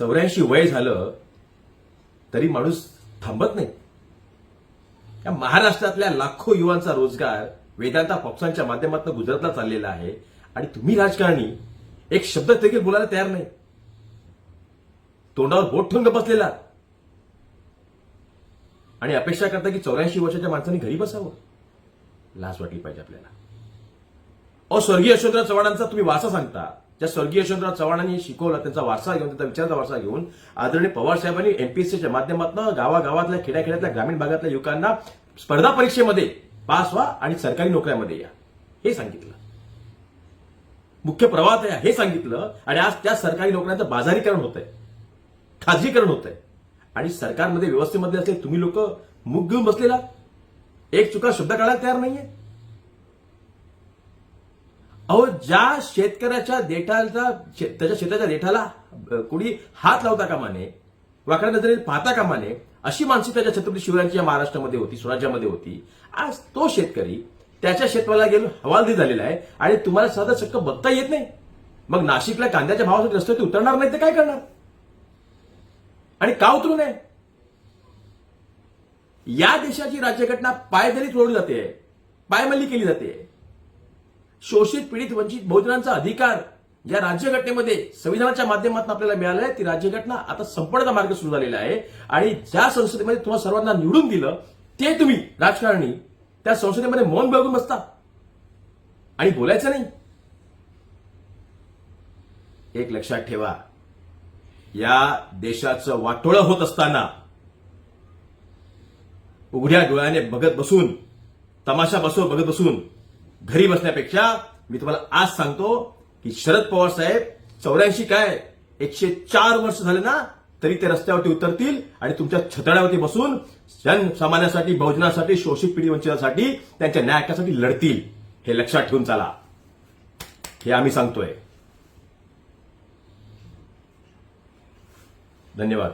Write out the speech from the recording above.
चौऱ्याऐंशी वय झालं तरी माणूस थांबत नाही. या महाराष्ट्रातल्या लाखो युवांचा रोजगार वेदांता पक्षांच्या माध्यमातून गुजरातला चाललेला आहे आणि तुम्ही राजकारणी एक शब्द देखील बोलायला तयार नाही. तोंडावर बोट ठेवून बसलेला. आणि अपेक्षा करता की चौऱ्याऐंशी वर्षाच्या माणसाने घरी बसावं लाज वाटली पाहिजे आपल्याला. अहो स्वर्गीय यशवंतराव चव्हाणांचा तुम्ही वासा सांगता ज्या स्वर्गीय यशवंतराव चव्हाणांनी शिकवला त्यांचा वारसा घेऊन त्यांचा विचाराचा वारसा घेऊन आदरणीय पवार साहेबांनी एमपीएससीच्या माध्यमातून गावागावातल्या खेड्याखेड्यातल्या ग्रामीण भागातल्या युवकांना स्पर्धा परीक्षेमध्ये पास व्हा आणि सरकारी नोकऱ्यामध्ये या. हे सांगितलं. मुख्य प्रवाहात या हे सांगितलं. आणि आज त्या सरकारी नोकऱ्यांचं बाजारीकरण होत आहे खाजगीकरण होत आहे आणि सरकारमध्ये व्यवस्थेमध्ये असले तुम्ही लोक मुग घेऊन बसलेला. एक चुका शब्द काढायला तयार नाहीये. अहो ज्या शेतकऱ्याच्या देठाचा त्याच्या शेताच्या देठाला कुणी हात लावता कामा नये वाकड्या नजरेने पाहता कामा नये अशी त्याच्या छत्रपती शिवरायांची या महाराष्ट्रामध्ये होती स्वराज्यामध्ये होती. आज तो शेतकरी त्याच्या शेतमाला गेलो हवालदी झालेला आहे आणि तुम्हाला साधं चक्क बघता येत नाही. मग नाशिकला कांद्याच्या भावासाठी रस्त्यावरती उतरणार नाही तर काय करणार? आणि का उतरू नये? या देशाची राज्यघटना पायदळी तोडली जाते पायमल्ली केली जाते. शोषित पीडित वंचित बहुजनांचा अधिकार या राज्यघटनेमध्ये संविधानाच्या माध्यमातून आपल्याला मिळालं आहे. ती राज्यघटना आता संपण्याचा मार्ग सुरू झालेला आहे. आणि ज्या संसदेमध्ये तुम्हाला सर्वांना निवडून दिलं ते तुम्ही राजकारणी त्या संसदेमध्ये मौन बघून बसता. आणि बोलायचं नाही. एक लक्षात ठेवा. या देशाचं वाटोळं होत असताना उघड्या डोळ्याने बघत बसून तमाशा बसव बघत बसून घरी बसण्यापेक्षा मी तुम्हाला आज सांगतो की शरद पवार साहेब चौऱ्याऐंशी काय एकशे चार वर्ष झाले ना तरी ते रस्त्यावरती उतरतील आणि तुमच्या छतड्यावरती बसून जनसामान्यासाठी बहुजनासाठी शोषित पिढी वंचितासाठी त्यांच्या न्यायकासाठी लढतील. हे लक्षात ठेवून चाला. हे आम्ही सांगतोय. धन्यवाद.